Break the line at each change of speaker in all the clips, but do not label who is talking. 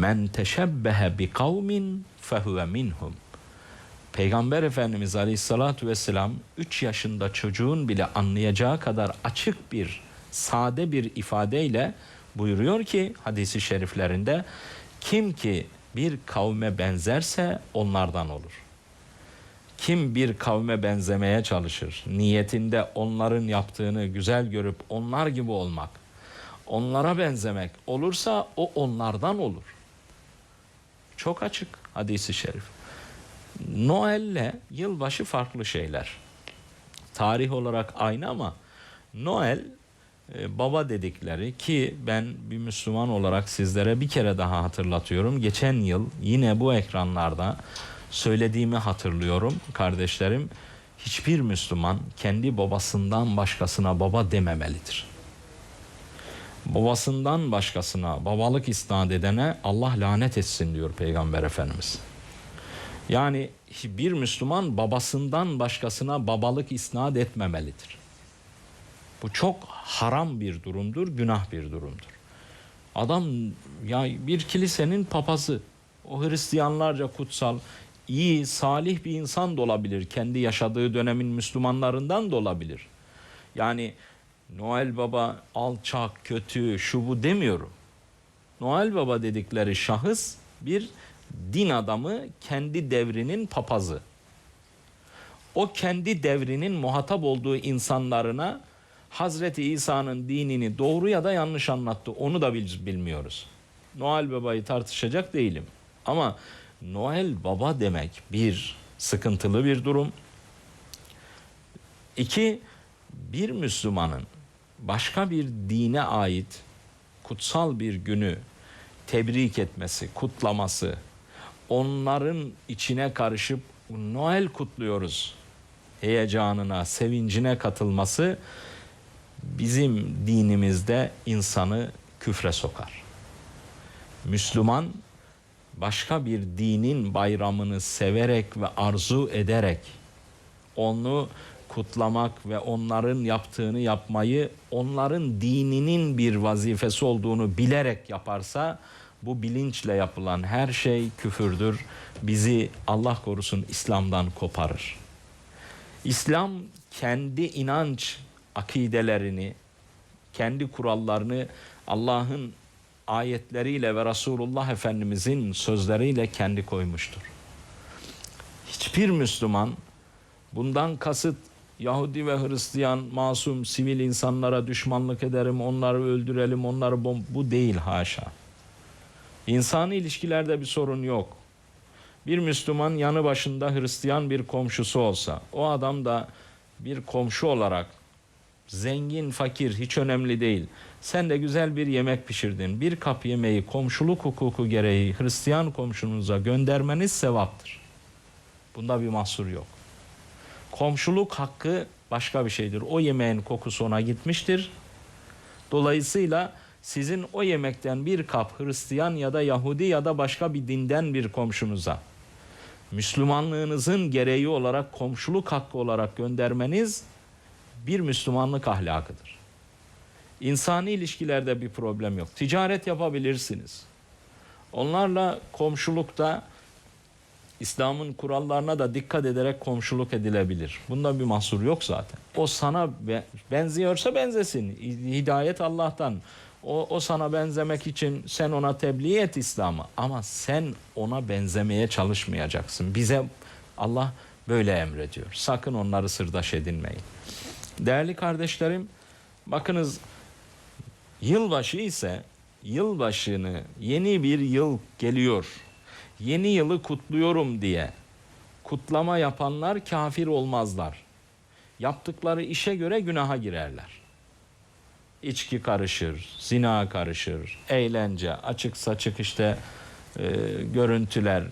Men teşebbehe bi kavmin fehuve minhum. Peygamber Efendimiz Aleyhisselatü Vesselam 3 yaşında çocuğun bile anlayacağı kadar açık bir, sade bir ifadeyle buyuruyor ki hadisi şeriflerinde kim ki bir kavme benzerse onlardan olur. Kim bir kavme benzemeye çalışır, niyetinde onların yaptığını güzel görüp onlar gibi olmak, onlara benzemek olursa o onlardan olur. Çok açık hadisi şerif. Noel'le yılbaşı farklı şeyler. Tarih olarak aynı ama Noel e, baba dedikleri ki ben bir Müslüman olarak sizlere bir kere daha hatırlatıyorum. Geçen yıl yine bu ekranlarda söylediğimi hatırlıyorum kardeşlerim. Hiçbir Müslüman kendi babasından başkasına baba dememelidir. Babasından başkasına babalık isnat edene Allah lanet etsin diyor Peygamber Efendimiz. Yani bir Müslüman babasından başkasına babalık isnat etmemelidir. Bu çok haram bir durumdur, günah bir durumdur. Adam ya bir kilisenin papazı, o Hristiyanlarca kutsal, iyi, salih bir insan da olabilir. Kendi yaşadığı dönemin Müslümanlarından da olabilir. Yani Noel Baba alçak, kötü, şu bu demiyorum. Noel Baba dedikleri şahıs bir din adamı, kendi devrinin papazı. O kendi devrinin muhatap olduğu insanlarına Hazreti İsa'nın dinini doğru ya da yanlış anlattı. Onu da bil- bilmiyoruz. Noel Baba'yı tartışacak değilim. Ama Noel Baba demek bir sıkıntılı bir durum. İki, bir Müslümanın başka bir dine ait kutsal bir günü tebrik etmesi, kutlaması, onların içine karışıp Noel kutluyoruz heyecanına, sevincine katılması bizim dinimizde insanı küfre sokar. Müslüman başka bir dinin bayramını severek ve arzu ederek onu kutlamak ve onların yaptığını yapmayı onların dininin bir vazifesi olduğunu bilerek yaparsa bu bilinçle yapılan her şey küfürdür. Bizi Allah korusun İslam'dan koparır. İslam kendi inanç akidelerini, kendi kurallarını Allah'ın ayetleriyle ve Resulullah Efendimizin sözleriyle kendi koymuştur. Hiçbir Müslüman bundan kasıt Yahudi ve Hristiyan masum sivil insanlara düşmanlık ederim, onları öldürelim, onları bom bu değil haşa. İnsani ilişkilerde bir sorun yok. Bir Müslüman yanı başında Hristiyan bir komşusu olsa, o adam da bir komşu olarak zengin, fakir hiç önemli değil. Sen de güzel bir yemek pişirdin. Bir kap yemeği komşuluk hukuku gereği Hristiyan komşunuza göndermeniz sevaptır. Bunda bir mahsur yok. Komşuluk hakkı başka bir şeydir. O yemeğin kokusu ona gitmiştir. Dolayısıyla sizin o yemekten bir kap Hristiyan ya da Yahudi ya da başka bir dinden bir komşunuza Müslümanlığınızın gereği olarak komşuluk hakkı olarak göndermeniz bir Müslümanlık ahlakıdır. İnsani ilişkilerde bir problem yok. Ticaret yapabilirsiniz. Onlarla komşulukta İslam'ın kurallarına da dikkat ederek komşuluk edilebilir. Bunda bir mahsur yok zaten. O sana be- benziyorsa benzesin. Hidayet Allah'tan. O, o sana benzemek için sen ona tebliğ et İslam'ı. Ama sen ona benzemeye çalışmayacaksın. Bize Allah böyle emrediyor. Sakın onları sırdaş edinmeyin. Değerli kardeşlerim, bakınız yılbaşı ise yılbaşını yeni bir yıl geliyor. Yeni yılı kutluyorum diye kutlama yapanlar kafir olmazlar. Yaptıkları işe göre günaha girerler. İçki karışır, zina karışır, eğlence, açık saçık işte e, görüntüler,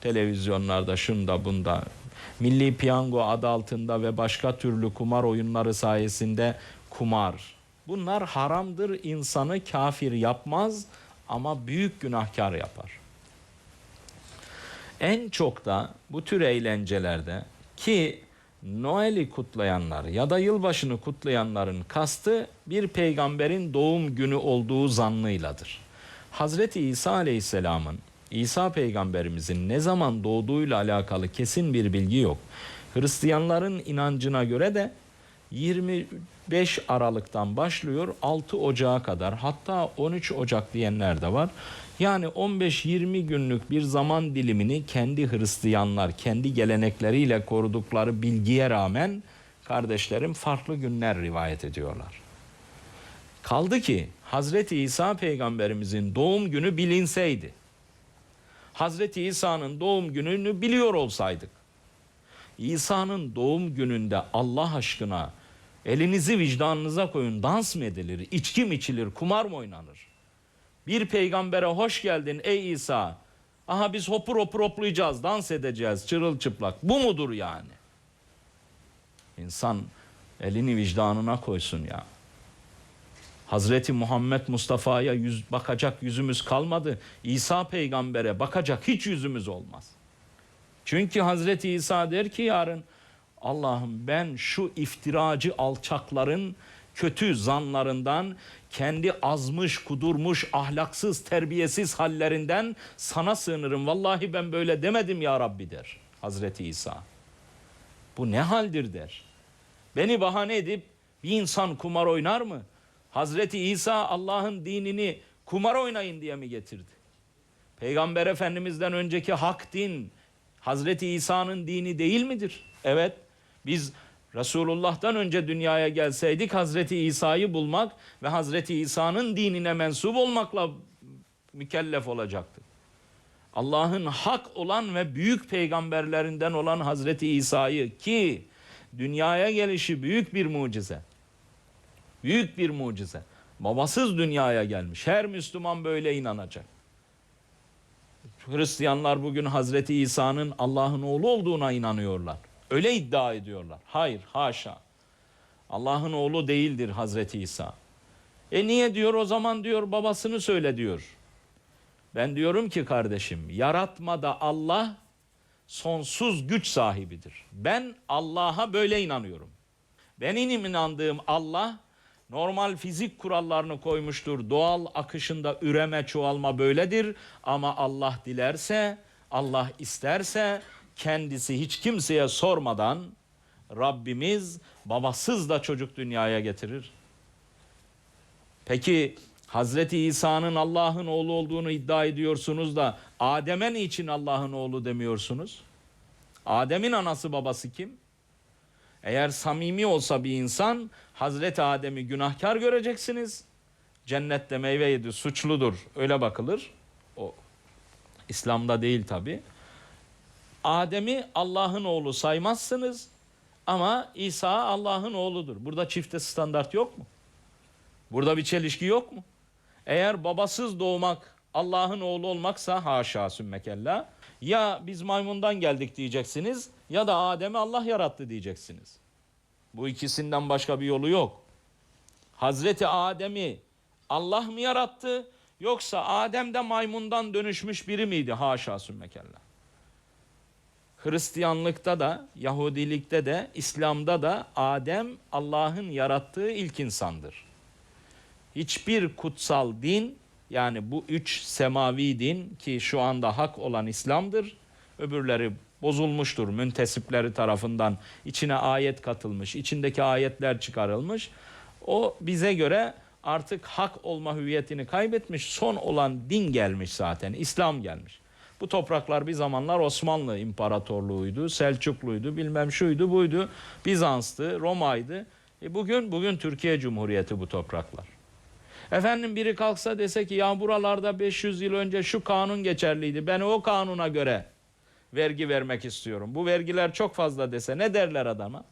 televizyonlarda şunda bunda Milli Piyango adı altında ve başka türlü kumar oyunları sayesinde kumar. Bunlar haramdır, insanı kafir yapmaz ama büyük günahkar yapar. En çok da bu tür eğlencelerde ki Noel'i kutlayanlar ya da yılbaşını kutlayanların kastı bir peygamberin doğum günü olduğu zannıyladır. Hazreti İsa Aleyhisselam'ın İsa peygamberimizin ne zaman doğduğuyla alakalı kesin bir bilgi yok. Hristiyanların inancına göre de 25 Aralık'tan başlıyor 6 Ocağı kadar hatta 13 Ocak diyenler de var. Yani 15-20 günlük bir zaman dilimini kendi Hristiyanlar kendi gelenekleriyle korudukları bilgiye rağmen kardeşlerim farklı günler rivayet ediyorlar. Kaldı ki Hazreti İsa peygamberimizin doğum günü bilinseydi. Hazreti İsa'nın doğum gününü biliyor olsaydık. İsa'nın doğum gününde Allah aşkına elinizi vicdanınıza koyun dans mı edilir, içki mi içilir, kumar mı oynanır? Bir peygambere hoş geldin ey İsa. Aha biz hopur hopur hoplayacağız, dans edeceğiz çırılçıplak. Bu mudur yani? İnsan elini vicdanına koysun ya. Hazreti Muhammed Mustafa'ya yüz, bakacak yüzümüz kalmadı. İsa peygambere bakacak hiç yüzümüz olmaz. Çünkü Hazreti İsa der ki yarın Allah'ım ben şu iftiracı alçakların kötü zanlarından, kendi azmış, kudurmuş, ahlaksız, terbiyesiz hallerinden sana sığınırım. Vallahi ben böyle demedim ya Rabbi der Hazreti İsa. Bu ne haldir der. Beni bahane edip bir insan kumar oynar mı? Hazreti İsa Allah'ın dinini kumar oynayın diye mi getirdi? Peygamber Efendimiz'den önceki hak din Hazreti İsa'nın dini değil midir? Evet. Biz Resulullah'tan önce dünyaya gelseydik Hazreti İsa'yı bulmak ve Hazreti İsa'nın dinine mensup olmakla mükellef olacaktık. Allah'ın hak olan ve büyük peygamberlerinden olan Hazreti İsa'yı ki dünyaya gelişi büyük bir mucize. Büyük bir mucize. Babasız dünyaya gelmiş. Her Müslüman böyle inanacak. Hristiyanlar bugün Hazreti İsa'nın Allah'ın oğlu olduğuna inanıyorlar. Öyle iddia ediyorlar. Hayır, haşa. Allah'ın oğlu değildir Hazreti İsa. E niye diyor o zaman diyor babasını söyle diyor. Ben diyorum ki kardeşim yaratmada Allah sonsuz güç sahibidir. Ben Allah'a böyle inanıyorum. Benim inandığım Allah normal fizik kurallarını koymuştur. Doğal akışında üreme, çoğalma böyledir. Ama Allah dilerse, Allah isterse kendisi hiç kimseye sormadan Rabbimiz babasız da çocuk dünyaya getirir. Peki Hazreti İsa'nın Allah'ın oğlu olduğunu iddia ediyorsunuz da Adem'e niçin Allah'ın oğlu demiyorsunuz? Adem'in anası babası kim? Eğer samimi olsa bir insan Hazreti Adem'i günahkar göreceksiniz. Cennette meyve yedi suçludur öyle bakılır. O İslam'da değil tabi. Adem'i Allah'ın oğlu saymazsınız ama İsa Allah'ın oğludur. Burada çifte standart yok mu? Burada bir çelişki yok mu? Eğer babasız doğmak Allah'ın oğlu olmaksa haşa sümmekella ya biz maymundan geldik diyeceksiniz ya da Adem'i Allah yarattı diyeceksiniz. Bu ikisinden başka bir yolu yok. Hazreti Adem'i Allah mı yarattı yoksa Adem de maymundan dönüşmüş biri miydi? Haşa sümmekella. Hristiyanlıkta da, Yahudilikte de, İslam'da da Adem Allah'ın yarattığı ilk insandır. Hiçbir kutsal din yani bu üç semavi din ki şu anda hak olan İslam'dır. Öbürleri bozulmuştur müntesipleri tarafından içine ayet katılmış, içindeki ayetler çıkarılmış. O bize göre artık hak olma hüviyetini kaybetmiş, son olan din gelmiş zaten, İslam gelmiş. Bu topraklar bir zamanlar Osmanlı İmparatorluğuydu, Selçukluydu, bilmem şuydu, buydu, Bizans'tı, Roma'ydı. E bugün bugün Türkiye Cumhuriyeti bu topraklar. Efendim biri kalksa dese ki ya buralarda 500 yıl önce şu kanun geçerliydi. Ben o kanuna göre vergi vermek istiyorum. Bu vergiler çok fazla dese ne derler adama?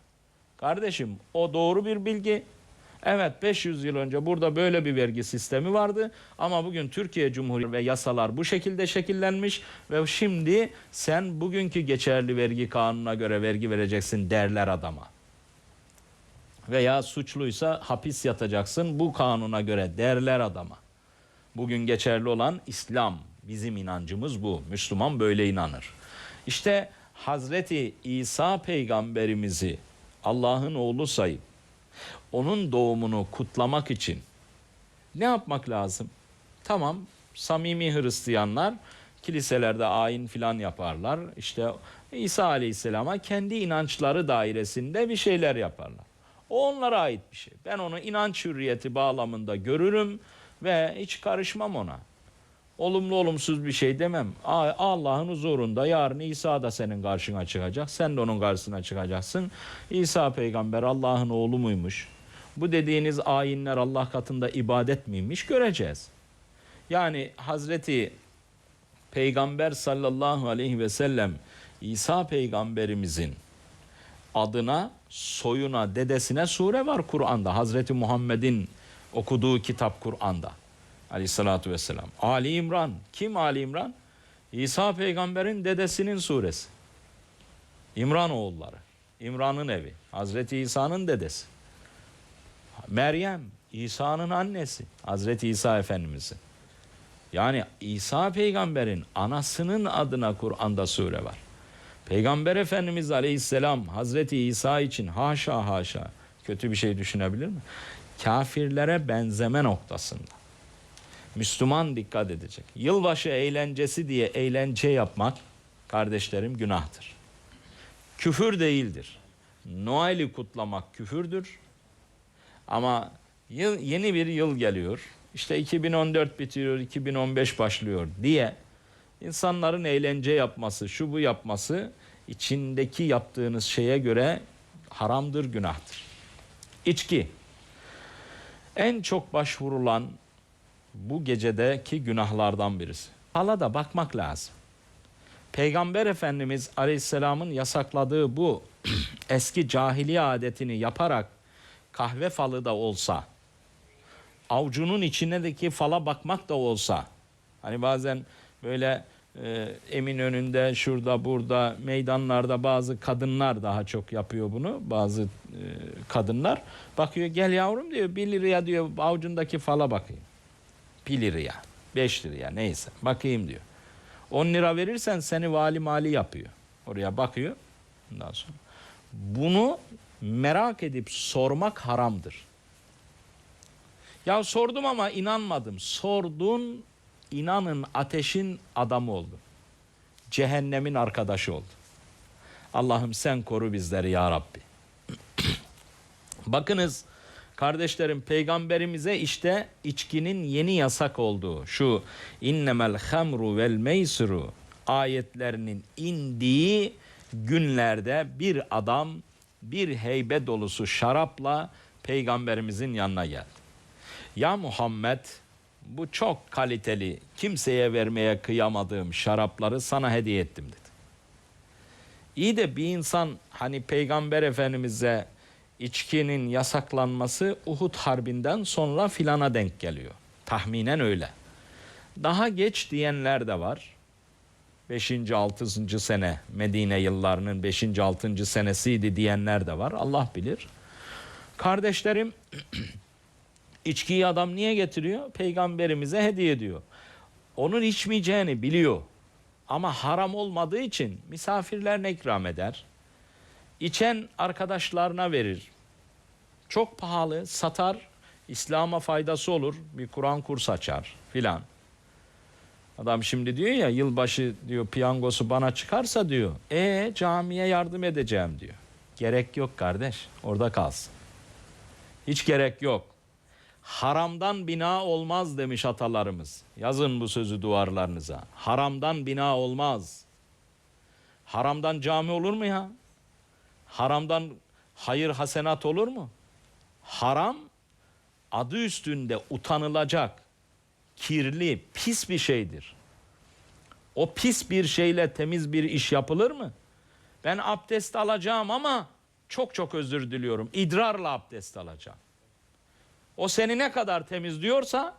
Kardeşim o doğru bir bilgi. Evet 500 yıl önce burada böyle bir vergi sistemi vardı ama bugün Türkiye Cumhuriyeti ve yasalar bu şekilde şekillenmiş ve şimdi sen bugünkü geçerli vergi kanununa göre vergi vereceksin derler adama. Veya suçluysa hapis yatacaksın bu kanuna göre derler adama. Bugün geçerli olan İslam. Bizim inancımız bu. Müslüman böyle inanır. İşte Hazreti İsa peygamberimizi Allah'ın oğlu sayıp onun doğumunu kutlamak için ne yapmak lazım? Tamam Samimi Hristiyanlar kiliselerde ayin filan yaparlar. İşte İsa Aleyhisselam'a kendi inançları dairesinde bir şeyler yaparlar. O onlara ait bir şey. Ben onu inanç hürriyeti bağlamında görürüm ve hiç karışmam ona. Olumlu olumsuz bir şey demem. Allah'ın huzurunda yarın İsa da senin karşına çıkacak. Sen de onun karşısına çıkacaksın. İsa peygamber Allah'ın oğlu muymuş? Bu dediğiniz ayinler Allah katında ibadet miymiş göreceğiz. Yani Hazreti Peygamber sallallahu aleyhi ve sellem İsa peygamberimizin adına, soyuna, dedesine sure var Kur'an'da. Hazreti Muhammed'in okuduğu kitap Kur'an'da. Aleyhissalatü vesselam. Ali İmran. Kim Ali İmran? İsa peygamberin dedesinin suresi. İmran oğulları. İmran'ın evi. Hazreti İsa'nın dedesi. Meryem, İsa'nın annesi. Hazreti İsa Efendimizin. Yani İsa peygamberin anasının adına Kur'an'da sure var. Peygamber Efendimiz Aleyhisselam Hazreti İsa için haşa haşa kötü bir şey düşünebilir mi? Kafirlere benzeme noktasında. Müslüman dikkat edecek. Yılbaşı eğlencesi diye eğlence yapmak kardeşlerim günahtır. Küfür değildir. Noel'i kutlamak küfürdür. Ama yıl, yeni bir yıl geliyor. İşte 2014 bitiyor, 2015 başlıyor diye insanların eğlence yapması, şu bu yapması içindeki yaptığınız şeye göre haramdır, günahtır. İçki. En çok başvurulan bu gecedeki günahlardan birisi. Hala da bakmak lazım. Peygamber Efendimiz Aleyhisselam'ın yasakladığı bu eski cahiliye adetini yaparak kahve falı da olsa, avucunun içindeki fala bakmak da olsa, hani bazen böyle emin önünde şurada burada meydanlarda bazı kadınlar daha çok yapıyor bunu bazı e, kadınlar. Bakıyor gel yavrum diyor 1 liraya diyor avucundaki fala bakayım. 1 liraya 5 liraya neyse bakayım diyor. 10 lira verirsen seni vali mali yapıyor. Oraya bakıyor. Ondan sonra bunu merak edip sormak haramdır. Ya sordum ama inanmadım. Sordun inanın ateşin adamı oldu. Cehennemin arkadaşı oldu. Allah'ım sen koru bizleri ya Rabbi. Bakınız kardeşlerim peygamberimize işte içkinin yeni yasak olduğu şu innemel hamru vel meysru ayetlerinin indiği günlerde bir adam bir heybe dolusu şarapla peygamberimizin yanına geldi. Ya Muhammed bu çok kaliteli, kimseye vermeye kıyamadığım şarapları sana hediye ettim dedi. İyi de bir insan hani Peygamber Efendimiz'e içkinin yasaklanması Uhud Harbi'nden sonra filana denk geliyor. Tahminen öyle. Daha geç diyenler de var. 5. 6. sene Medine yıllarının 5. 6. senesiydi diyenler de var. Allah bilir. Kardeşlerim İçkiyi adam niye getiriyor? Peygamberimize hediye ediyor. Onun içmeyeceğini biliyor. Ama haram olmadığı için misafirlerine ikram eder. İçen arkadaşlarına verir. Çok pahalı, satar, İslam'a faydası olur. Bir Kur'an kurs açar filan. Adam şimdi diyor ya yılbaşı diyor piyangosu bana çıkarsa diyor. E camiye yardım edeceğim diyor. Gerek yok kardeş. Orada kalsın. Hiç gerek yok. Haramdan bina olmaz demiş atalarımız. Yazın bu sözü duvarlarınıza. Haramdan bina olmaz. Haramdan cami olur mu ya? Haramdan hayır hasenat olur mu? Haram adı üstünde utanılacak, kirli, pis bir şeydir. O pis bir şeyle temiz bir iş yapılır mı? Ben abdest alacağım ama çok çok özür diliyorum. İdrarla abdest alacağım. O seni ne kadar temizliyorsa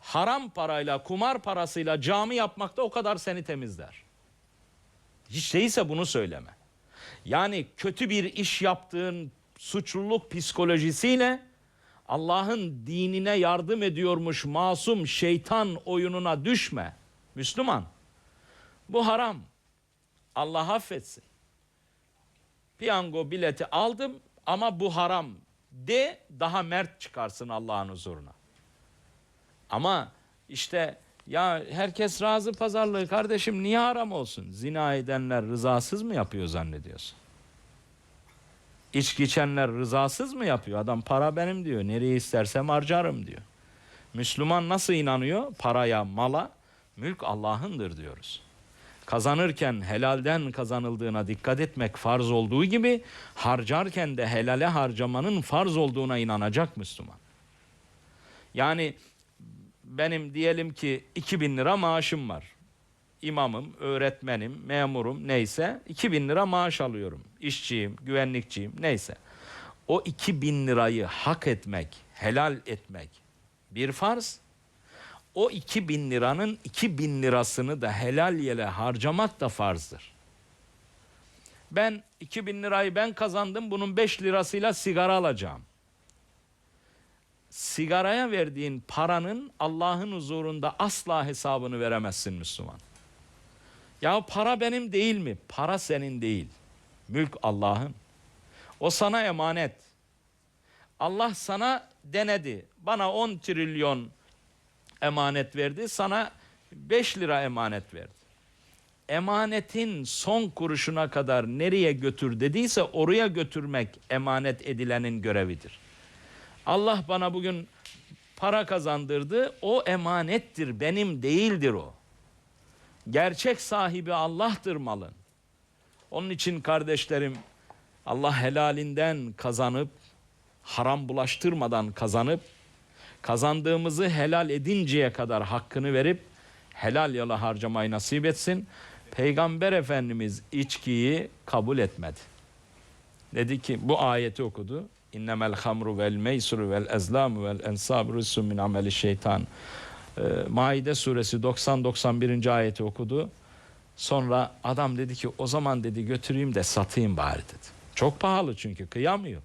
haram parayla, kumar parasıyla cami yapmak da o kadar seni temizler. Hiç değilse bunu söyleme. Yani kötü bir iş yaptığın suçluluk psikolojisiyle Allah'ın dinine yardım ediyormuş masum şeytan oyununa düşme. Müslüman. Bu haram. Allah affetsin. Piyango bileti aldım ama bu haram de daha mert çıkarsın Allah'ın huzuruna. Ama işte ya herkes razı pazarlığı kardeşim niye haram olsun? Zina edenler rızasız mı yapıyor zannediyorsun? İçki içenler rızasız mı yapıyor? Adam para benim diyor. Nereye istersem harcarım diyor. Müslüman nasıl inanıyor? Paraya, mala, mülk Allah'ındır diyoruz. Kazanırken helalden kazanıldığına dikkat etmek farz olduğu gibi harcarken de helale harcamanın farz olduğuna inanacak Müslüman. Yani benim diyelim ki 2000 lira maaşım var. İmamım, öğretmenim, memurum neyse 2000 lira maaş alıyorum. İşçiyim, güvenlikçiyim neyse. O 2000 lirayı hak etmek, helal etmek bir farz. O 2000 liranın 2000 lirasını da helal yere harcamak da farzdır. Ben 2000 lirayı ben kazandım bunun 5 lirasıyla sigara alacağım sigaraya verdiğin paranın Allah'ın huzurunda asla hesabını veremezsin Müslüman. Ya para benim değil mi? Para senin değil. Mülk Allah'ın. O sana emanet. Allah sana denedi. Bana 10 trilyon emanet verdi. Sana 5 lira emanet verdi. Emanetin son kuruşuna kadar nereye götür dediyse oraya götürmek emanet edilenin görevidir. Allah bana bugün para kazandırdı. O emanettir, benim değildir o. Gerçek sahibi Allah'tır malın. Onun için kardeşlerim Allah helalinden kazanıp haram bulaştırmadan kazanıp kazandığımızı helal edinceye kadar hakkını verip helal yola harcamayı nasip etsin. Peygamber Efendimiz içkiyi kabul etmedi. Dedi ki bu ayeti okudu. İnnemel hamru vel meysuru vel ezlamu vel ensabu rizsun min ameli şeytan. Ee, Maide suresi 90-91. ayeti okudu. Sonra adam dedi ki o zaman dedi götüreyim de satayım bari dedi. Çok pahalı çünkü kıyamıyor.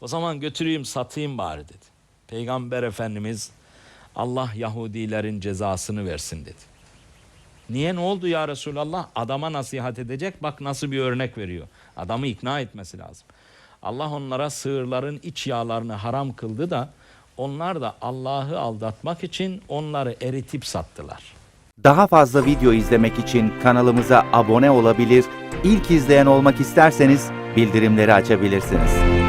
O zaman götüreyim satayım bari dedi. Peygamber Efendimiz Allah Yahudilerin cezasını versin dedi. Niye ne oldu ya Resulallah? Adama nasihat edecek bak nasıl bir örnek veriyor. Adamı ikna etmesi lazım. Allah onlara sığırların iç yağlarını haram kıldı da onlar da Allah'ı aldatmak için onları eritip sattılar.
Daha fazla video izlemek için kanalımıza abone olabilir, ilk izleyen olmak isterseniz bildirimleri açabilirsiniz.